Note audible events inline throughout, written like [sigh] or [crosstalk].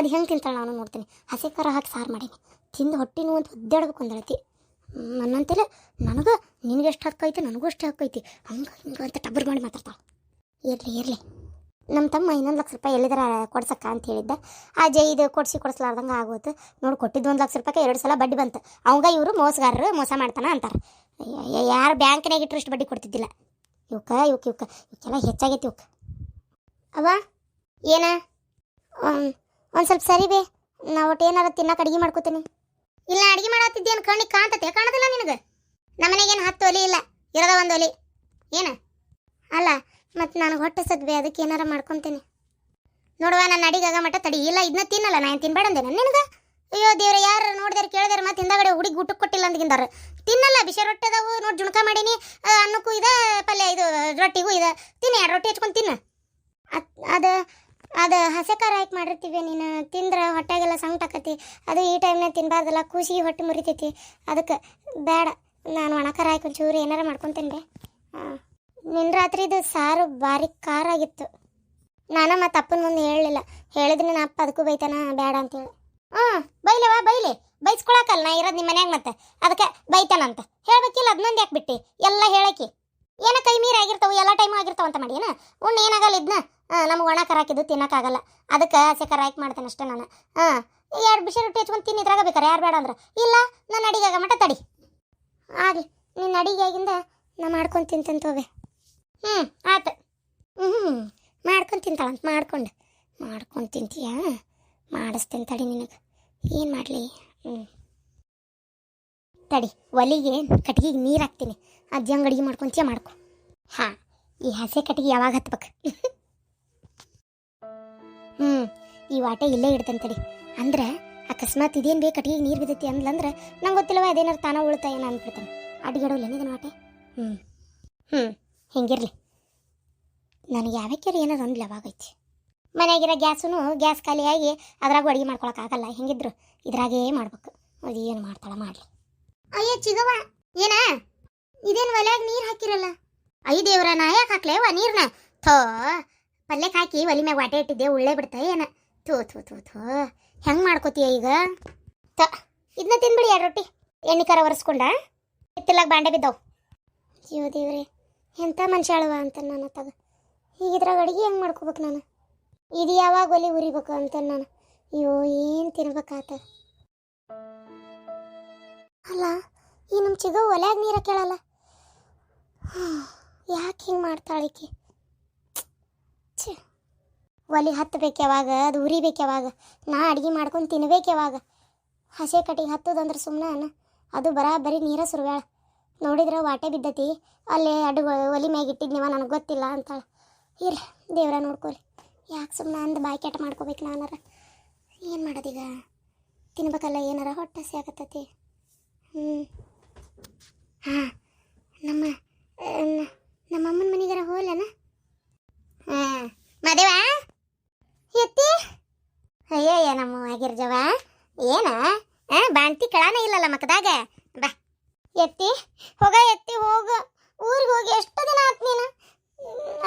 ಅದು ಹೆಂಗೆ ತಿಂತಾಳೆ ನಾನು ನೋಡ್ತೀನಿ. ಹಸಿ ಖಾರ ಹಾಕಿ ಸಾರು ಮಾಡೀನಿ. ತಿಂದು ಹೊಟ್ಟೆ ನೋವು ಅಂತ ಒದ್ದಾಡ್ಬೇಕು ಒಂದಳತಿ ನನ್ನಂತಲೇ ನನಗೆ ನಿನಗೆ ಎಷ್ಟು ಹಕ್ಕೈತಿ ನನಗೂ ಅಷ್ಟೇ ಹಕ್ಕೈತಿ ಹಂಗೆ, ಹಿಂಗೆ ಅಂತ ಟಬ್ಬರ್ ಮಾಡಿ ಮಾತಾಡ್ತಾಳೆ. ಇರಲಿ ಇರಲಿ. ನಮ್ಮ ತಮ್ಮ ಇನ್ನೊಂದು ಲಕ್ಷ ರೂಪಾಯಿ ಎಲ್ಲಿದ್ರ ಕೊಡ್ಸಕ್ಕ ಅಂತ ಹೇಳಿದ್ದೆ. ಆ ಜೈ ಇದು ಕೊಡಿಸಿ ಕೊಡಿಸ್ಲಾರ್ದಂಗೆ ಆಗೋತು. ನೋಡಿ ಕೊಟ್ಟಿದ್ದು ಒಂದು ಲಕ್ಷ ರೂಪಾಯಿಗೆ ಎರಡು ಸಲ ಬಡ್ಡಿ ಬಂತು. ಅವಂಗ ಇವರು ಮೋಸಗಾರರು, ಮೋಸ ಮಾಡ್ತಾನ ಅಂತಾರೆ. ಯಾರು ಬ್ಯಾಂಕ್ನಾಗ ಇಟ್ಟರು ಇಷ್ಟು ಬಡ್ಡಿ ಕೊಡ್ತಿದ್ದಿಲ್ಲ. ಇವಕ್ಕ ಇವಕ್ಕೆ ಇವಕ್ಕೆ ಇವಕ್ಕೆಲ್ಲ ಹೆಚ್ಚಾಗೈತಿ ಇವಕ್ಕೆ ಅವ ಏನ? ಒಂದು ಸ್ವಲ್ಪ ಸರಿ ಬೇ. ನಾ ಒಟ್ಟು ಏನಾರ ತಿನ್ನಕ್ಕೆ ಅಡುಗೆ ಮಾಡ್ಕೋತೀನಿ. ಇಲ್ಲ, ಅಡುಗೆ ಮಾಡತ್ತಿದ್ದೇನು ಕಣ್ಣಿಗೆ ಕಾಣ್ತತೆ, ಕಾಣೋದಿಲ್ಲ ನಿನಗೆ? ನಮ್ಮನೆಗೇನು ಹತ್ತು ಒಲಿ ಇಲ್ಲ, ಇರದ ಒಂದು ಒಲಿ. ಏನು? ಅಲ್ಲ ಮತ್ತು ನನಗೆ ಹೊಟ್ಟೆ ಸದ್ವಿ ಅದಕ್ಕೆ ಏನಾರ ಮಾಡ್ಕೊತೀನಿ. ನೋಡುವ ನನ್ನ ಅಡಿಗಾಗ ಮಟ್ಟ ತಡಿ. ಇಲ್ಲ ಇದನ್ನ ತಿನ್ನಲ್ಲ ನಾನು ತಿನ್ಬೇಡ ಅಂದೆ ನಿನಗೆ? ಅಯ್ಯೋ, ದೇವ್ರ, ಯಾರು ನೋಡಿದಾರೆ ಕೇಳಿದಾರೆ ಮತ್ತೆ ಹಿಂದಾಗಡೆ ಹುಡುಗಿ ಊಟಕ್ಕೆ ಕೊಟ್ಟಿಲ್ಲ ಅಂದಿಂದಾರೆ ತಿನ್ನಲ್ಲ, ಬಿಸಿ ರೊಟ್ಟಿ ಅದಾವು, ನೋಡಿ ಜುಣಕ ಮಾಡೀನಿ ಅನ್ನಕ್ಕೂ ಇದೆ, ಪಲ್ಯ ಇದು, ರೊಟ್ಟಿಗೂ ಇದೆ. ತಿನ್ನಿ ಎರಡು ರೊಟ್ಟಿ ಹಚ್ಕೊಂಡು ತಿನ್ನ? ಅದು ಅದು ಹಸೆ ಖಾರ ಹಾಕಿ ಮಾಡಿರ್ತೀವಿ ನೀನು. ತಿಂದ್ರೆ ಹೊಟ್ಟೆಗೆಲ್ಲ ಸಂಕಟ ಆಕತಿ. ಅದು ಈ ಟೈಮ್ನಾಗ ತಿನ್ನಬಾರ್ದಲ್ಲ ಖುಷಿ ಹೊಟ್ಟೆ ಮುರಿತೈತಿ. ಅದಕ್ಕೆ ಬೇಡ ನಾನು ಒಣ ಖಾರ ಹಾಕಿ ಒಂಚೂರು ಏನಾರ ಮಾಡ್ಕೊತೀನಿ ರೀ. ನಿನ್ನ ರಾತ್ರಿದು ಸಾರು ಭಾರಿ ಖಾರ ಆಗಿತ್ತು. ನಾನು ಮತ್ತು ಅಪ್ಪನ ಮುಂದೆ ಹೇಳಲಿಲ್ಲ. ಹೇಳಿದ್ರೆ ನಾನು ಅಪ್ಪ ಅದಕ್ಕೂ ಬೈತಾನ ಬೇಡ ಅಂತೇಳಿ. ಹ್ಞೂ ವಾ, ಬೈಲಿ. ಬೈಸ್ಕೊಳಕಲ್ಲ ನಾ ಇರೋದು ನಿಮ್ಮ ಮನ್ಯಾಗ ಮತ್ತೆ. ಅದಕ್ಕೆ ಬೈತಾನಂತ. ಹೇಳ್ಬೇಕಿಲ್ಲ ಅದನ್ನೊಂದು ಯಾಕೆ ಬಿಟ್ಟು? ಎಲ್ಲ ಹೇಳಕ್ಕೆ ಏನ ಕೈ ಮೀರಾಗಿರ್ತಾವೆ ಎಲ್ಲ ಟೈಮು ಆಗಿರ್ತಾವಂತ ಮಾಡಿ ಏನ? ಉಣ್ಣು ಏನಾಗಲ್ಲ ಇದನ್ನ ನಮ್ಗೆ ಒಣ ಕರ ಹಾಕಿದ್ದು ತಿನ್ನೋಕ್ಕಾಗಲ್ಲ. ಅದಕ್ಕೆ ಹಸಿ ಕರ ಮಾಡ್ತೇನೆ ಅಷ್ಟೇ ನಾನು. ಹಾಂ ಎರಡು ಬಿಸಿ ರೊಟ್ಟಿ ಹಚ್ಕೊಂಡು ತಿನ್ನಿದ್ರಾಗ ಬೇಕಾರೆ, ಯಾರು ಬೇಡ ಅಂದ್ರೆ. ಇಲ್ಲ ನನ್ನ ಅಡಿಗೆಗ ಮಟ್ಟ ತಡಿ. ಆಗಲಿ ನಿನ್ನ ಅಡಿಗೆಯಾಗಿಂದ ನಾ ಮಾಡ್ಕೊಂಡು ತಿಂತಂತ ಹೋಗಿ ಹ್ಞೂ ಆತು ಹ್ಞೂ ಮಾಡ್ಕೊಂಡು ತಿಂತಾಳಂತ, ಮಾಡ್ಕೊಂಡು. ಮಾಡ್ಕೊಂಡು ತಿಂತೀಯ? ಮಾಡಿಸ್ತೇನೆ ತಡಿ ನಿನಗೆ. ಏನು ಮಾಡಲಿ? ಹ್ಞೂ ತಡಿ, ಒಲಿಗೆ, ಕಟ್ಗೆಗೆ ನೀರು ಹಾಕ್ತೀನಿ. ಅಜ್ಜಿ ಅಡುಗೆ ಮಾಡ್ಕೊಂತೀಯ, ಮಾಡ್ಕೊ. ಹಾಂ, ಈ ಹಸೆ ಕಟ್ಟಿಗೆ ಯಾವಾಗ ಹತ್ಬೇಕು? [laughs] ಹ್ಞೂ ಈ ವಾಟೆ ಇಲ್ಲೇ ಇಡ್ತೇನೆ ತಡಿ. ಅಂದ್ರೆ ಅಕಸ್ಮಾತ್ ಇದೇನು ಬೇಕು ಕಟ್ಟಿಗೆ ನೀರು ಬಿದ್ದೈತಿ ಅಂದ್ಲಂದ್ರೆ ನಂಗೆ ಗೊತ್ತಿಲ್ಲವ ಅದೇನಾರು ತಾನ ಉಳ್ತಾಯ ಏನು ಅಂದ್ಬಿಡ್ತಾನೆ ಅಡ್ಗೆಡೋಲ್ಲ ಇದನ್ನ ವಾಟೆ? ಹ್ಞೂ ಹ್ಞೂ ಹಿಂಗಿರಲಿ. ನನಗೆ ಯಾವಕ್ಕಾರ ಏನಾರು ಅಂದ್ಲ ಅವಾಗೈತಿ ಮನೆಯಾಗಿರೋ ಗ್ಯಾಸೂ ಗ್ಯಾಸ್ ಖಾಲಿಯಾಗಿ ಅದ್ರಾಗ ಅಡುಗೆ ಮಾಡ್ಕೊಳಕ್ಕಾಗಲ್ಲ ಹೆಂಗಿದ್ರು. ಇದ್ರಾಗೇ ಮಾಡ್ಬೇಕು. ಅದು ಏನು ಮಾಡ್ತಾಳ ಮಾಡಲಿ. ಅಯ್ಯ ಚಿಗವ ಏನ? ಇದೇನು ಒಲೆಯಾಗ ನೀರು ಹಾಕಿರಲ್ಲ? ಐದೇವ್ರ ದೇವ್ರ, ನಾ ಯಾಕೆ ಹಾಕ್ಲೇವ ನೀರ್ನ? ಥೋ ಪಲ್ಯಕ್ಕೆ ಹಾಕಿ ಒಲಿ ಮ್ಯಾಗ ವಾಟೆ ಇಟ್ಟಿದ್ದೆ, ಉಳ್ಳೆ ಬಿಡ್ತಾ ಏನ? ಥೂ ಥೂ ಥೂ ಥೂ. ಹೆಂಗೆ ಮಾಡ್ಕೋತೀಯ ಈಗ? ತ ಇದನ್ನ ತಿನ್ಬಿಡಿ ಎರಡು ರೊಟ್ಟಿ. ಎಣ್ಣೆ ಖಾರ ಒರೆಸ್ಕೊಂಡ? ಎತ್ತಿಲಾಗ ಬಾಂಡೆ ಬಿದ್ದವು. ಅಯ್ಯೋ ದೇವ್ರಿ ಎಂಥ ಮನುಷ್ಯ ಅಳವ ಅಂತ ನಾನು ತಗ. ಈಗ ಇದ್ರಾಗ ಅಡುಗೆ ಹೆಂಗೆ ಮಾಡ್ಕೋಬೇಕು ನಾನು? ಇದು ಯಾವಾಗ ಒಲಿ ಉರಿಬೇಕು ಅಂತ ನಾನು. ಅಯ್ಯೋ, ಏನು ತಿನ್ಬೇಕಾತ ಅಲ್ಲ, ಈ ನಮ್ಮ ಚಿಗ ಒಲೆಯಾಗ ನೀರ ಕೇಳಲ್ಲ. ಯಾಕೆ ಹಿಂಗೆ ಮಾಡ್ತಾಳಿಕೆ ಒಲಿ ಹತ್ತಬೇಕು ಯಾವಾಗ? ಅದು ಉರಿಬೇಕು ಯಾವಾಗ? ನಾ ಅಡುಗೆ ಮಾಡ್ಕೊಂಡು ತಿನ್ಬೇಕು ಯಾವಾಗ? ಹಸೆ ಕಟ್ಟಿಗೆ ಹತ್ತದಂದ್ರೆ ಸುಮ್ಮನೆ ಅದು ಬರಾಬರಿ ನೀರ ಸುರುವ್ಯಾಳ. ನೋಡಿದ್ರೆ ವಾಟೆ ಬಿದ್ದತಿ? ಅಲ್ಲೇ ಅಡುಗ ಒಲಿ ಮ್ಯಾಗ ನನಗೆ ಗೊತ್ತಿಲ್ಲ ಅಂತಾಳೆ. ಇರ್ಲಿ, ದೇವ್ರ ನೋಡ್ಕೊರಿ ಯಾಕೆ ಸುಮ್ಮನೆ ಅಂದು ಬಾಯಿ ಕೆಟ್ಟ ಮಾಡ್ಕೋಬೇಕು ನಾನಾರ? ಏನು ಮಾಡೋದೀಗ? ತಿನ್ಬೇಕಲ್ಲ ಏನಾರ ಹೊಟ್ಟೆ ಹಸಿ ಆಗತ್ತತಿ. ಹ್ಞೂ ಹಾಂ, ನಮ್ಮ ನಮ್ಮ ಅಮ್ಮನ ಮನೆಗಾರ ಹೋಲನ ಹಾಂ ಮದುವ? ಎತ್ತಿ? ಅಯ್ಯಯ್ಯ ನಮ್ಮ ಆಗಿರ್ಜವ ಏನ? ಬಾಣ್ತಿ ಕಳಾನ ಇಲ್ಲಲ್ಲ ಮಕ್ಕದಾಗ? ಬಾ. ಎತ್ತಿ, ಹೋಗ, ಎತ್ತಿ, ಹೋಗು. ಊರಿಗೆ ಹೋಗಿ ಎಷ್ಟು ದಿನ ಆತ್ ನೀನು.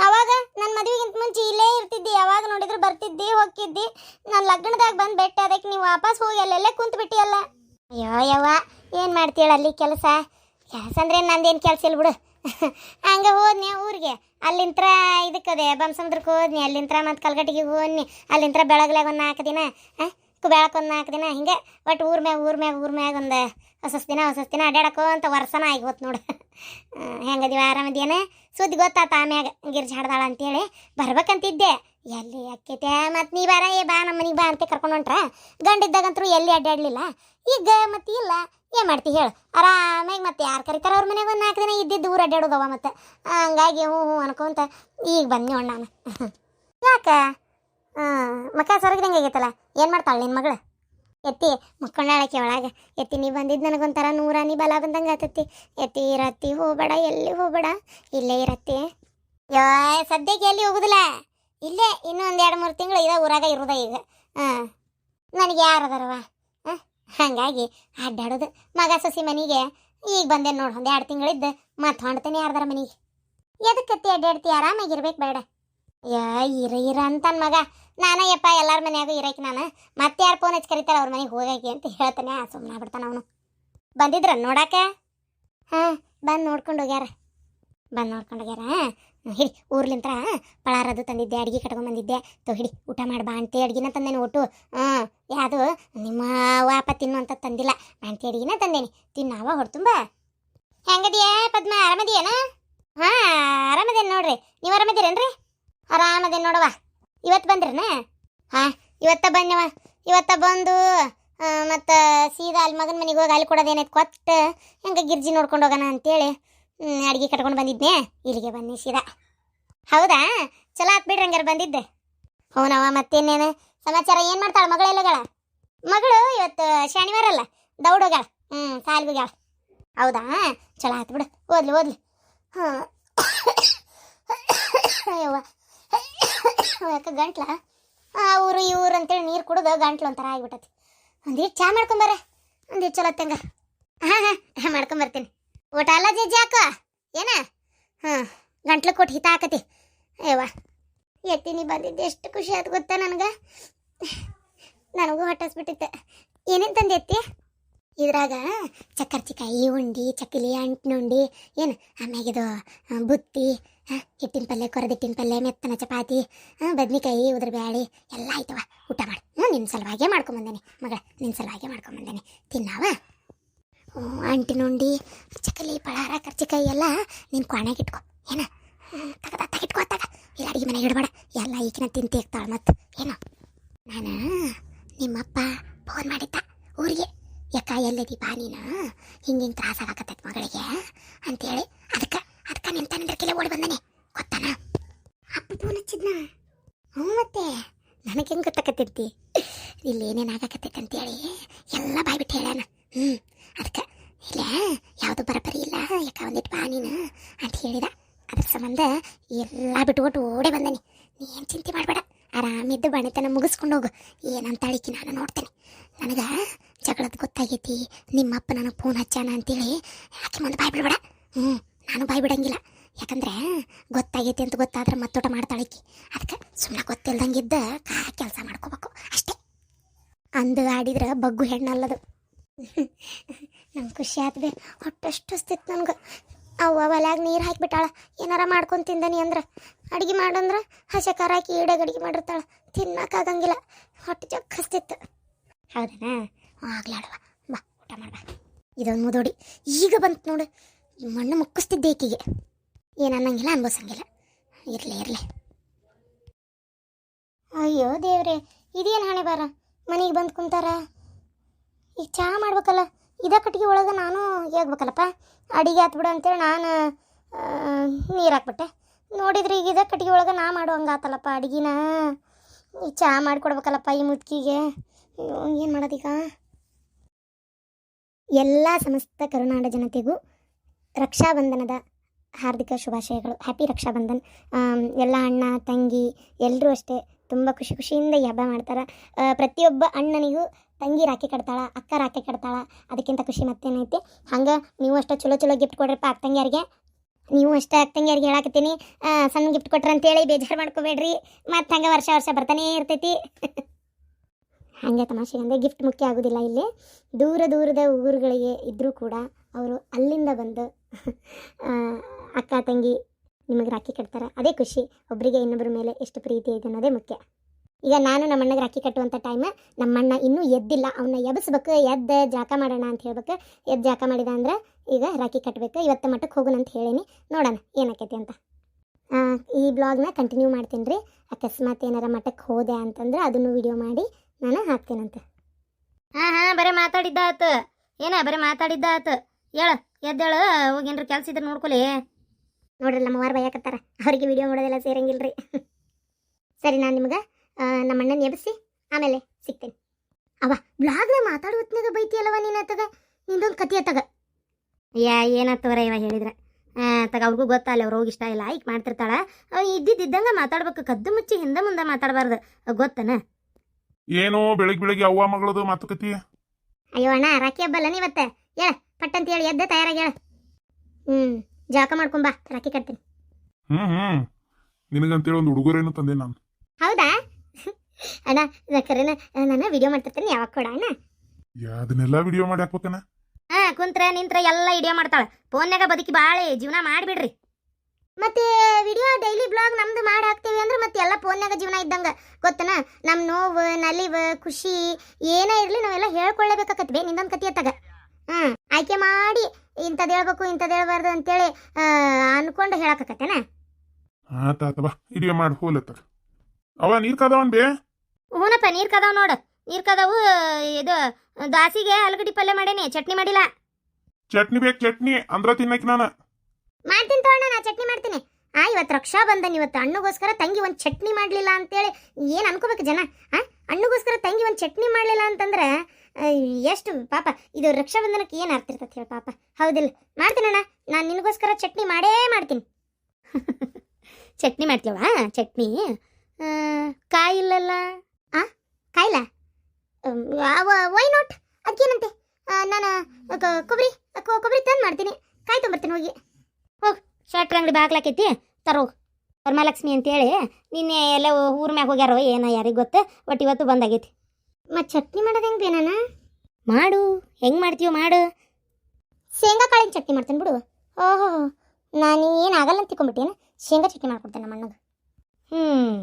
ಅವಾಗ ನನ್ನ ಮದುವೆಗಿಂತ ಮುಂಚೆ ಇಲ್ಲೇ ಇರ್ತಿದ್ದಿ, ಯಾವಾಗ ನೋಡಿದ್ರು ಬರ್ತಿದ್ದಿ, ಹೋಗ್ತಿದ್ದಿ. ನಾನು ಲಗ್ನದಾಗ ಬಂದು ಬೆಟ್ಟ, ಅದಕ್ಕೆ ನೀವು ವಾಪಸ್ ಹೋಗಿ ಅಲ್ಲೆಲ್ಲೇ ಕುಂತು ಬಿಟ್ಟಿಯಲ್ಲ ಅಯ್ಯೋ, ಯವ್ವ, ಏನು ಮಾಡ್ತೀಯ ಅಲ್ಲಿ ಕೆಲಸ? ಕೆಲಸ ಅಂದ್ರೆ ನಂದೇನು ಕೆಲಸ ಇಲ್ಲ ಬಿಡು. [laughs] ಹಂಗೆ ಹೋದ್ನಿ ಊರಿಗೆ. ಅಲ್ಲಿಂತ್ರ ಇದಕ್ಕದೆ ಬಂಸಮುದ್ರಕ್ಕೆ ಹೋದ್ನಿ, ಅಲ್ಲಿಂತ್ರ ಮತ್ತು ಕಲ್ಗಟ್ಟಿಗೆ ಹೋದ್ನಿ. ಅಲ್ಲಿಂತ್ರ ಬೆಳಗ್ಲಾಗ ಒಂದು ನಾಲ್ಕು ದಿನ ಬೆಳಕು ಒಂದು ನಾಲ್ಕು ದಿನ ಹಿಂಗೆ. ಒಟ್ಟು ಊರ್ ಮ್ಯಾಗ ಊರ್ ಮ್ಯಾಗ ಊರ್ ಮ್ಯಾಗ ಒಂದು ಹೊಸಸ್ ದಿನ ಹೊಸಸ್ ದಿನ ಅಡ್ಯಾಡಕೋ ಅಂತ ವರ್ಷನ ಆಗಿ ನೋಡು. [laughs] ಹೆಂಗದೀವ ಆರಾಮದೇನ ಸುದ್ದಿ ಗೊತ್ತಾತ ಆಮ್ಯಾಗ ಗಿರ್ಜಿ ಹಾಡ್ದಾಳ ಅಂತೇಳಿ. ಬರ್ಬೇಕಂತಿದ್ದೆ. ಎಲ್ಲಿ ಅಕ್ಕೈತೆ ಮತ್ತು ನೀ ಬಾರ, ಏ ಬಾ ನಮ್ಮ ಮನೆಗೆ ಬಾ ಅಂತ ಕರ್ಕೊಂಡು ಹೊಂಟ್ರ. ಗಂಡಿದ್ದಾಗಂತರೂ ಎಲ್ಲಿ ಅಡ್ಡಾಡಲಿಲ್ಲ ಈಗ ಮತ್ತೆ ಇಲ್ಲ. ಏನು ಮಾಡ್ತಿ ಹೇಳು? ಆರಾಮಾಗಿ ಮತ್ತೆ ಯಾರು ಕರಿತಾರ ಅವ್ರ ಮನೆಗೆ ಒಂದು ನಾಲ್ಕು ದಿನ ಇದ್ದಿದ್ದು ಊರು ಅಡ್ಡಾಡೋದವ ಮತ್ತೆ. ಹಂಗಾಗಿ ಹ್ಞೂ ಹ್ಞೂ ಅನ್ಕೊಂತ ಈಗ ಬಂದೆ ಅಣ್ಣ ನಾನು. [laughs] ಯಾಕ? ಹಾಂ ಮಕ್ಕ ಸೊರಗ್ದಂಗೆ ಆಗೈತಲ್ಲ, ಏನು ಮಾಡ್ತಾಳೆ ನಿನ್ನ ಮಗಳು? ಎತ್ತಿ, ಮಕ್ಕಳಾಳಕ್ಕೆ ಒಳಗೆ. ಎತ್ತಿ, ನೀ ಬಂದಿದ್ದು ನನಗೊಂಥರ ನೂರ ನೀ ಬಲ ಬಂದಂಗೆ ಆತತಿ. ಎತ್ತಿ ಇರತ್ತಿ ಹೋಗ್ಬೇಡ, ಎಲ್ಲಿ ಹೋಗ್ಬೇಡ? ಇಲ್ಲೇ ಇರತ್ತಿ. ಯೋ, ಸದ್ಯಕ್ಕೆ ಎಲ್ಲಿ ಹೋಗುದಿಲ್ಲ? ಇಲ್ಲೇ ಇನ್ನೂ ಒಂದು ಎರಡು ಮೂರು ತಿಂಗಳು ಇದೆ ಊರಾಗ ಇರೋದ ಈಗ. ಹಾಂ ನನಗೆ ಯಾರು ಅದಾರವ ಹಾಗಾಗಿ ಅಡ್ಡಾಡೋದು. ಮಗ ಸಸಿ ಮನೆಗೆ ಈಗ ಬಂದೆ ನೋಡಿ, ಒಂದು ಎರಡು ತಿಂಗಳಿದ್ದು. ಮತ್ತೆ ಹೊಂಡ್ತೇನೆ ಯಾರ್ದಾರ ಮನೆಗೆ. ಎದಕ್ಕತ್ತಿ ಅಡ್ಡಾಡ್ತಿ ಆರಾಮಾಗಿರ್ಬೇಕು ಬೇಡ. ಯಾ, ಇರ ಇರ ಅಂತಾನ ಮಗ. ಯಪ್ಪ ಎಲ್ಲಾರ ಮನ್ಯಾಗ ಇರಕ್ಕೆ ನಾನು. ಮತ್ತೆ ಯಾರು ಫೋನ್ ಹಚ್ಚಿ ಕರಿತಾರೆ ಅವ್ರ ಮನೆಗೆ ಹೋಗಾಕಿ ಅಂತ ಹೇಳ್ತಾನೆ. ಸುಮ್ಮನೆ ಬಿಡ್ತಾನ ಅವನು. ಬಂದಿದ್ರ ನೋಡಾಕ? ಹಾಂ, ಬಂದು ನೋಡ್ಕೊಂಡು ಹೋಗ್ಯಾರ. ಬಂದು ನೋಡ್ಕೊಂಡು ಹೋಗ್ಯಾರ ಹಿಡಿ, ಊರ್ಲಿಂತ್ರ ಪಳಾರದು ತಂದಿದ್ದೆ, ಅಡ್ಗೆ ಕಟ್ಕೊಂಡ್ ಬಂದಿದ್ದೆ. ತೋ, ಹಿಡಿ, ಊಟ ಮಾಡ್ಬಾ ಅಂತೆ, ಅಡ್ಗಿನ ತಂದೇನೆ ಒಟ್ಟು. ಹಾಂ ಯಾವುದು? ನಿಮ್ಮ ವಾಪ ತಿನ್ನು ಅಂತ ತಂದಿಲ್ಲ. ಅಂತೆ, ಅಡ್ಗಿನ ತಂದೇನಿ. ತಿನ್ನಾವ ಹೊಡ್ತುಂಬ ಹೆಂಗದಿಯಾ, ಪದ್ಮ, ಆರಾಮದಿಯೇನ? ಹಾಂ, ಆರಾಮದೇನು ನೋಡ್ರಿ. ನೀವು ಆರಾಮದಿರೇನ್ರಿ? ಆರಾಮದೇನು ನೋಡವ ಇವತ್ತು ಬಂದ್ರನ? ಹಾಂ, ಇವತ್ತ ಬನ್ನವ ಇವತ್ತ ಬಂದು ಮತ್ತು ಸೀದಾ ಅಲ್ಲಿ ಮಗನ ಮನೆಗೆ ಹೋಗಿ ಅಲ್ಲಿ ಕೊಡೋದೇನೈತೆ ಕೊಟ್ಟು, ಹೆಂಗೆ ಗಿರ್ಜಿ ನೋಡ್ಕೊಂಡು ಹೋಗೋಣ ಅಂತೇಳಿ. ಅಡುಗೆ ಕಟ್ಕೊಂಡು ಬಂದಿದ್ನೆ. ಇಲ್ಲಿಗೆ ಬನ್ನಿ ಸೀದಾ. ಹೌದಾ? ಚಲೋ ಆತ್ ಬಿಡ್ರಿ ಹಂಗಾರೆ ಬಂದಿದ್ದೆ. ಹೌನವ ಮತ್ತೇನೇನು? ಸಮಾಚಾರ, ಏನು ಮಾಡ್ತಾಳೆ ಮಗಳೆಲ್ಲಗಳ ಮಗಳು ಇವತ್ತು ಶನಿವಾರ ಅಲ್ಲ ದೌಡೋಗಳ ಹ್ಞೂ ಸಾಲ್ವಿಗ್ಯಾಳ ಹೌದಾ? ಚಲೋ ಆಯ್ತು ಬಿಡು, ಓದ್ಲಿ ಓದ್ಲಿ. ಹಾಂ. ಅಯ್ಯವ್ವ. ಯಾಕೆ ಗಂಟ್ಲ? ಆ, ಊರು ಈ ಊರು ಅಂತೇಳಿ ನೀರು ಕುಡಿದು ಗಂಟ್ಲು ಒಂಥರ ಆಗಿಬಿಟ್ಟತಿ. ಒಂದೀಟ್ ಚಾ ಮಾಡ್ಕೊಂಬರ ಒಂದೀಟ್ ಚಲೋ ತಂಗ ಹಾಂ ಹಾಂ ಮಾಡ್ಕೊಂಬರ್ತೀನಿ ಊಟ ಜಜ್ಜಿ ಹಾಕ. ಏನ? ಹಾಂ, ಗಂಟ್ಲು ಕೊಟ್ಟು ಹಿತ ಹಾಕತಿ. ಅಯ್ಯವ್ವ, ಎತ್ತೀನಿ ಬಂದಿದ್ದು ಎಷ್ಟು ಖುಷಿ ಆಯ್ತು ಗೊತ್ತಾ ನನಗೆ? ನನಗೂ ಹೊಟ್ಟಿಸ್ಬಿಟ್ಟಿತ್ತು. ಏನೇನು ತಂದೆ ಎತ್ತಿ? ಇದ್ರಾಗ ಚಕ್ಕರ್ಚಿಕಾಯಿ, ಉಂಡಿ ಚಕ್ಕಲಿ ಅಂಟ್ನುಂಡಿ, ಏನು? ಆಮ್ಯಾಗಿದು ಬುತ್ತಿ ಹಿಟ್ಟಿನ ಪಲ್ಯ ಕೊರದಿಟ್ಟಿನ ಪಲ್ಯ, ಮೆತ್ತನ ಚಪಾತಿ ಬದ್ನಿಕಾಯಿ ಉದ್ರ ಬ್ಯಾಳಿ ಎಲ್ಲ ಆಯ್ತವ ಊಟ ಮಾಡಿ ಹ್ಞೂ ನಿನ್ನ ಸಲುವಾಗೇ ಮಾಡ್ಕೊಂಬಂದೇನೆ. ಮಗಳ ನಿನ್ನ ಸಲುವಾಗೇ ಮಾಡ್ಕೊಂಬಂದೇನೆ. ತಿನ್ನಾವ? ಹ್ಞೂ ಅಂಟಿನುಂಡಿ ಚಕಲಿ, ಪಳಾರ ಕರ್ಚಿಕಾಯಿ ಎಲ್ಲ ಕ್ವಾಣೆಗೆ ಇಟ್ಕೋ. ಏನ? ತಗದ ತಗಿಟ್ಕೋ ತಗ ಇಲ್ಲ, ಅಡಿಗೆ ಮನೆಗೆ ಇಡಬೇಡ. ಎಲ್ಲ ಈಗಿನ ತಿಂತಿ ಇರ್ತಾಳೆ ಮತ್ತೆ. ಏನು? ನಾನು ನಿಮ್ಮಪ್ಪ ಫೋನ್ ಮಾಡಿದ್ದ ಊರಿಗೆ. ಯಾಕ ಎಲ್ಲದಿ ಬಾ ನೀನು. ಹಿಂಗೆ ಹಿಂಗೆ ತ್ರಾಸ ಆಗತ್ತೆ ಮಗಳಿಗೆ. ಅಂತೇಳಿ ಅದಕ್ಕೆ ಅದಕ್ಕೆ ನಿಮ್ಮ ಕೆಲೆ ಓಡಿ ಬಂದನೆ. ಗೊತ್ತಾನ? ಅಪ್ಪ ಫೋನ್ ಹಚ್ಚಿದ್ನ. ಹ್ಞೂ ಮತ್ತೆ, ನನಗೆ ಹೆಂಗೆ ಗೊತ್ತಾಕತ್ತೈತಿ ಇಲ್ಲಿ ಏನೇನು ಆಗಕತ್ತೈತೆ ಅಂತೇಳಿ ಎಲ್ಲ ಬಾಯ್ಬಿಟ್ಟು ಹೇಳ್ಯಾನ. ಹ್ಞೂ ಅದಕ್ಕೆ, ಇಲ್ಲ ಯಾವುದು ಬರಬರಿ ಇಲ್ಲ, ಯಾಕ ಒಂದಿಟ್ಟು ಬಾ ನೀನು ಅಂತ ಹೇಳಿದ. ಅದ್ರ ಸಂಬಂಧ ಎಲ್ಲ ಬಿಟ್ಟುಕೊಟ್ಟು ಓಡೇ ಬಂದನಿ. ನೀ ಏನು ಚಿಂತೆ ಮಾಡಬೇಡ, ಆರಾಮಿದ್ದು ಬಣಿತನ ಮುಗಿಸ್ಕೊಂಡು ಹೋಗು. ಏನಂತ ನಾನು ನೋಡ್ತೇನೆ. ನನಗೆ ಜಗಳದ್ದು ಗೊತ್ತಾಗೈತಿ, ನಿಮ್ಮಪ್ಪ ನನಗೆ ಫೋನ್ ಹಚ್ಚಾನ ಅಂತೇಳಿ ಯಾಕೆ ಮುಂದೆ ಬಾಯ್ ಬಿಡಬೇಡ? ಹ್ಞೂ ನಾನು ಬಾಯ್ ಬಿಡಂಗಿಲ್ಲ. ಯಾಕಂದ್ರೆ ಗೊತ್ತಾಗೈತಿ ಅಂತ ಗೊತ್ತಾದ್ರೆ ಮತ್ತೋಟ ಮಾಡ್ತಾಳಿಕಿ ಅದಕ್ಕೆ ಸುಮ್ಮನೆ ಗೊತ್ತಿಲ್ದಂಗಿದ್ದ ಕಾ ಕೆಲಸ ಮಾಡ್ಕೋಬೇಕು, ಅಷ್ಟೇ. ಅಂದು ಆಡಿದ್ರೆ ಬಗ್ಗು ಹೆಣ್ಣಲ್ಲದು. ನಂಗೆ ಖುಷಿ ಆತದೆ ಹೊಟ್ಟೆಷ್ಟು ಹಸ್ತಿತ್ತು ನನಗೆ. ಅವ್ವ ಒಲ್ಯಾಗ ನೀರು ಹಾಕಿಬಿಟ್ಟಾಳ. ಏನಾರ ಮಾಡ್ಕೊಂಡು ತಿಂದನಿ ಅಂದ್ರೆ. ಅಡುಗೆ ಮಾಡಂದ್ರೆ ಹಸೆ ಖಾರ ಹಾಕಿ ಈಡಾಗ ಅಡುಗೆ ಮಾಡಿರ್ತಾಳ. ತಿನ್ನಕ್ಕಾಗಂಗಿಲ್ಲ ಹೊಟ್ಟೆ ಜಗ್ ಹಸ್ತಿತ್ತು ಹೌದನಾ? ಆಗ್ಲಿ ಆಡವ ಬಾ, ಊಟ ಮಾಡ ಇದೊಂದು ಮುದೋಡಿ. ಈಗ ಬಂತು ನೋಡು. ಮಣ್ಣು ಮುಕ್ಕಿಸ್ತಿದ್ದೆ ಈಕೆಗೆ. ಏನು ಅನ್ನಂಗಿಲ್ಲ, ಅನ್ಭವಿಸಂಗಿಲ್ಲ. ಇರಲಿ ಇರಲಿ. ಅಯ್ಯೋ ದೇವ್ರೆ, ಇದೇನು ಹಣೆ ಬಾರ ಮನೆಗೆ ಬಂದು ಕುಂತಾರ? ಈಗ ಚಹಾ ಮಾಡ್ಬೇಕಲ್ಲ, ಇದೇ ಕಟ್ಟಿಗೆ ಒಳಗೆ ನಾನು ಹೇಗ್ಬೇಕಲ್ಲಪ್ಪ? ಅಡಿಗೆ ಆತ್ಬಿಡು ಅಂತೇಳಿ ನಾನು ನೀರು ಹಾಕ್ಬಿಟ್ಟೆ. ನೋಡಿದ್ರೆ ಈಗ ಇದೇ ಕಟ್ಟಿಗೆ ಒಳಗೆ ನಾ ಮಾಡೋ ಹಂಗಾತಲ್ಲಪ್ಪ ಅಡಿಗೆನ. ಈ ಚಹಾ ಮಾಡಿಕೊಡ್ಬೇಕಲ್ಲಪ್ಪ ಈ ಮುದ್ಕಿಗೆ. ಏನು ಮಾಡೋದೀಗ? ಎಲ್ಲ ಸಮಸ್ತ ಕರುನಾಡ ಜನತೆಗೂ ರಕ್ಷಾಬಂಧನದ ಹಾರ್ದಿಕ ಶುಭಾಶಯಗಳು. ಹ್ಯಾಪಿ ರಕ್ಷಾಬಂಧನ್. ಎಲ್ಲ ಅಣ್ಣ, ತಂಗಿ ಎಲ್ಲರೂ ಅಷ್ಟೇ. ತುಂಬ ಖುಷಿ ಖುಷಿಯಿಂದ ಈ ಹಬ್ಬ ಮಾಡ್ತಾರೆ. ಪ್ರತಿಯೊಬ್ಬ ಅಣ್ಣನಿಗೂ ತಂಗಿ ರಾಖಿ ಕಟ್ತಾಳ, ಅಕ್ಕ ರಾಖಿ ಕಟ್ತಾಳ. ಅದಕ್ಕಿಂತ ಖುಷಿ ಮತ್ತೇನೈತಿ ಹಂಗೆ ನೀವು ಅಷ್ಟೇ ಚಲೋ ಚಲೋ ಗಿಫ್ಟ್ ಕೊಡ್ರಪ್ಪ ಅಕ್ಕಂಗಿಯರಿಗೆ. ನೀವು ಅಷ್ಟೇ ಅಕ್ಕಂಗಿಯರಿಗೆ ಹೇಳಾಕತ್ತೀನಿ. ಸಣ್ಣ ಗಿಫ್ಟ್ ಕೊಟ್ರ ಅಂತೇಳಿ ಬೇಜಾರು ಮಾಡ್ಕೋಬೇಡ್ರಿ. ಮತ್ತು ಹಂಗೆ ವರ್ಷ ವರ್ಷ ಬರ್ತಾನೇ ಇರ್ತೈತಿ. [laughs] ಹಾಗೆ ತಮಾಷೆ ಅಂದರೆ ಗಿಫ್ಟ್ ಮುಖ್ಯ ಆಗೋದಿಲ್ಲ ಇಲ್ಲಿ. ದೂರ ದೂರದ ಊರುಗಳಿಗೆ ಇದ್ದರೂ ಕೂಡ ಅವರು ಅಲ್ಲಿಂದ ಬಂದು [laughs] ಅಕ್ಕ ತಂಗಿ ನಿಮಗೆ ರಾಖಿ ಕಟ್ತಾರೆ. ಅದೇ ಖುಷಿ. ಒಬ್ಬರಿಗೆ ಇನ್ನೊಬ್ಬರ ಮೇಲೆ ಎಷ್ಟು ಪ್ರೀತಿ ಇದೆ ಅನ್ನೋದೇ ಮುಖ್ಯ. ಈಗ ನಾನು ನಮ್ಮ ಅಣ್ಣಗೆ ರಾಖಿ ಕಟ್ಟುವಂಥ ಟೈಮ್ ನಮ್ಮಣ್ಣ ಇನ್ನೂ ಎದ್ದಿಲ್ಲ. ಅವನ್ನ ಎಬ್ಸ್ಬೇಕು, ಎದ್ದು ಜಾಕ ಮಾಡೋಣ ಅಂತ ಹೇಳ್ಬೇಕು. ಎದ್ದು ಜಾಕ ಮಾಡಿದ ಅಂದ್ರೆ ಈಗ ರಾಖಿ ಕಟ್ಟಬೇಕು ಇವತ್ತು ಮಟ್ಟಕ್ಕೆ ಹೋಗೋಣ ಅಂತ ಹೇಳೀನಿ. ನೋಡೋಣ, ಏನಾಕೈತಿ ಅಂತ. ಈ ಬ್ಲಾಗ್ನ ಕಂಟಿನ್ಯೂ ಮಾಡ್ತೀನಿ ರೀ. ಅಕಸ್ಮಾತ್ ಏನಾರ ಮಠಕ್ಕೆ ಹೋದೆ ಅಂತಂದ್ರೆ ಅದನ್ನು ವಿಡಿಯೋ ಮಾಡಿ ನಾನು ಹಾಕ್ತೇನಂತೆ. ಹಾಂ ಹಾಂ, ಬರೀ ಮಾತಾಡಿದ್ದ ಆತು. ಏನ, ಬರೀ ಮಾತಾಡಿದ್ದ ಆತು. ಹೇಳ, ಎದ್ದೇಳು ಹೋಗಿ ಕೆಲಸ ಕೆಲ್ಸ ಇದ್ರೆ ನೋಡ್ಕೊಲಿ ನೋಡ್ರಿ ನಮ್ಮ ವಾರ ಬಯಕತ್ತಾರ. ಅವರಿಗೆ ವಿಡಿಯೋ ಮಾಡೋದೆಲ್ಲ ಸೇರಂಗಿಲ್ರಿ. ಸರಿ ನಾನು ನಿಮ್ಗೆ ನಮ್ಮ ಅಣ್ಣನ ಎಬ್ಸಿ ಆಮೇಲೆ ಸಿಗ್ತೇನೆ. ಅವ ಬ್ಲಾಗ್ನ ಮಾತಾಡೋ ಹೊತ್ನಾಗ ಬೈತಿಯಲ್ಲವ ನೀನು ಅತ್ತಗ? ನಿಂದೊಂದು ಕತಿ ಅತ್ತಗ? ಯಾ ಏನತ್ತವರ ಇವ ಹೇಳಿದ್ರೆ? ತಗ ಅವ್ರಿಗೂ ಗೊತ್ತಲ್ಲ ಅವ್ರು ಹೋಗಿ ಇಷ್ಟ ಇಲ್ಲ ಈಗ ಮಾಡ್ತಿರ್ತಾಳ. ಇದ್ದಿದ್ದಂಗ ಮಾತಾಡ್ಬೇಕು ಕದ್ದು ಮುಚ್ಚಿ ಹಿಂದೆ ಮುಂದೆ ಮಾತಾಡಬಾರ್ದು. ಗೊತ್ತನ? ಏನು ಬೆಳಿಗ್ಗೆ ಬೆಳಿಗ್ಗೆ ಅವ್ವ ಮಗಳದು ಮಾತುಕತಿ ಅಯ್ಯೋ ಅಣ್ಣ ರಾಖಿ ಹಬ್ಬಲ್ಲ ನೀವತ್ತೆ? ಹೇಳ ಪಟ್ಟಂತ ಹೇಳಿ ಎದ್ದೆ ತಯಾರಾಗ್ಯಾಳ ಹ್ಞೂ ಜಾಕ ಮಾಡ್ಕೊಂಬಾ ರಾಖಿ ಕಟ್ತೀನಿ. ಹ್ಮ್ ಹ್ಮ್. ನಿನಗಂತೇಳಿ ಒಂದು ಹುಡುಗರೇನು ತಂದೆ ನಾನು. ಹೌದಾ? ಅಣ್ಣ ಕರೆನ ನಾನು ವಿಡಿಯೋ ಮಾಡ್ತಿರ್ತೀನಿ ಯಾವಾಗ ಕೊಡ ಅಣ್ಣ? ಯಾ ಅದನ್ನೆಲ್ಲ ವಿಡಿಯೋ ಮಾಡಿ ಹಾಕ್ಬೇಕನ ಹಾ ಕುಂತ್ರ ನಿಂತ್ರ ಎಲ್ಲ ವಿಡಿಯೋ ಮಾಡ್ತಾಳ. ಫೋನ್ಯಾಗ ಬದುಕಿ ಬಾಳೆ ಜೀವನ ಮಾಡಿಬಿಡ್ರಿ. ಮತ್ತೆ ವಿಡಿಯೋ ಡೈಲಿ ಬ್ಲಾಗ್ ನಮ್ದು ಮಾಡಿ ಹಾಕ್ತೀವಿ ಅಂದ್ರೆ ಮತ್ತೆ ಎಲ್ಲ ಫೋನ್ಯಾಗ ಜೀವನ ಇದ್ದಂಗ. ಗೊತ್ತನ? ನಮ್ಮ ನೋವು ನಲಿವು ಖುಷಿ ಏನೇ ಇರಲಿ ನಾವೆಲ್ಲ ಹೇಳ್ಕೊಳ್ಳೇಬೇಕಾಕತ್ವಿ ನಿಂದೊಂದು ಕತಿ ಅತ್ತಾಗ ಹ್ಞೂ ಆಯ್ಕೆ ಮಾಡಿ. ಇಂಥದ್ದು ಹೇಳ್ಬೇಕು ಇಂಥದ್ದು ಹೇಳ್ಬಾರ್ದು ಅಂತೇಳಿ ಅನ್ಕೊಂಡು ಹೇಳಕತ್ತೇನ ಹಾ ಬಾ ಇದೇ ಮಾಡಿ ಹೋಲತ್ತ ಅವ ನೀರ್ ಕಾದವನ್ ಬೇ? ಹೂನಪ್ಪ ನೀರ್ ಕದಾವ್ ನೋಡು. ನೀರ್ ಕದಾವು ಇದು ದಾಸಿಗೆ ಆಲೂಗಡ್ಡಿ ಪಲ್ಯ ಮಾಡೇನಿ ಚಟ್ನಿ ಮಾಡಿಲ್ಲ. ಚಟ್ನಿ ಬೇಕು ಚಟ್ನಿ ಅಂದ್ರ ತಿನ್ನಕ್ಕೆ ನಾನು. ಮಾಡ್ತೀನಿ ತೋಣ ನಾ ಚಟ್ನಿ ಮಾಡ್ತೀನಿ. ಆ ಇವತ್ತು ರಕ್ಷಾ ಬಂಧನ್ ಇವತ್ತು ಹಣ್ಣುಗೋಸ್ಕರ ತಂಗಿ ಒಂದು ಚಟ್ನಿ ಮಾಡಲಿಲ್ಲ ಅಂತೇಳಿ ಏನು ಅನ್ಕೋಬೇಕು ಜನ? ಆ ಅಣ್ಣಗೋಸ್ಕರ ತಂಗಿ ಒಂದು ಚಟ್ನಿ ಮಾಡಲಿಲ್ಲ ಅಂತಂದ್ರೆ ಎಷ್ಟು ಪಾಪ ಇದು ರಕ್ಷಾಬಂಧನಕ್ಕೆ ಏನು ಇರ್ತೈತೆ ಹೇಳಿ ಪಾಪ. ಹೌದಿಲ್ಲ. ಮಾಡ್ತೀನಣ್ಣ ನಾನು ನಿನಗೋಸ್ಕರ ಚಟ್ನಿ ಮಾಡೇ ಮಾಡ್ತೀನಿ. [laughs] ಚಟ್ನಿ ಮಾಡ್ತೀವ? ಚಟ್ನಿ. ಆ, ಕಾಯಿ ಇಲ್ಲಲ್ಲ ಕಾಯಿಲ್ಲ ವೈ ನೋಟ್ ಅದಕ್ಕೇನಂತೆ? ಆ, ನಾನು ಕೊಬ್ಬರಿ ಕೊಬ್ಬರಿ ತಂದು ಮಾಡ್ತೀನಿ. ಕಾಯಿ ತೊಂಬರ್ತೀನಿ ಹೋಗಿ. ಶರ್ಟ್ ಅಂಗಡಿ ಬಾಗ್ಲಾಕೈತಿ ತರೋ ವರಮಹಾಲಕ್ಷ್ಮಿ ಅಂತೇಳಿ ನಿನ್ನೆ ಎಲ್ಲ ಊರ ಮ್ಯಾಗ ಹೋಗ್ಯಾರೋ ಏನೋ ಯಾರಿಗೆ ಗೊತ್ತು ಒಟ್ಟು ಇವತ್ತು ಬಂದಾಗೈತಿ. ಮತ್ತು ಚಟ್ನಿ ಮಾಡೋದು ಹೆಂಗೆ ಬೇನಾನ? ಮಾಡು. ಹೆಂಗೆ ಮಾಡ್ತೀವೋ ಮಾಡು. ಶೇಂಗಾ ಕಾಳಿನ ಚಟ್ನಿ ಮಾಡ್ತೇನೆ ಬಿಡು. ಓಹೋ. ನಾನು ಏನು ಆಗಲ್ಲ ಅಂತ ತಿಳ್ಕೊಂಬಿಟ್ಟೇನು ಶೇಂಗಾ ಚಟ್ನಿ ಮಾಡ್ಕೊಡ್ತೇನೆ ನಮ್ಮ ಅಣ್ಣಗೆ ಹ್ಮ್.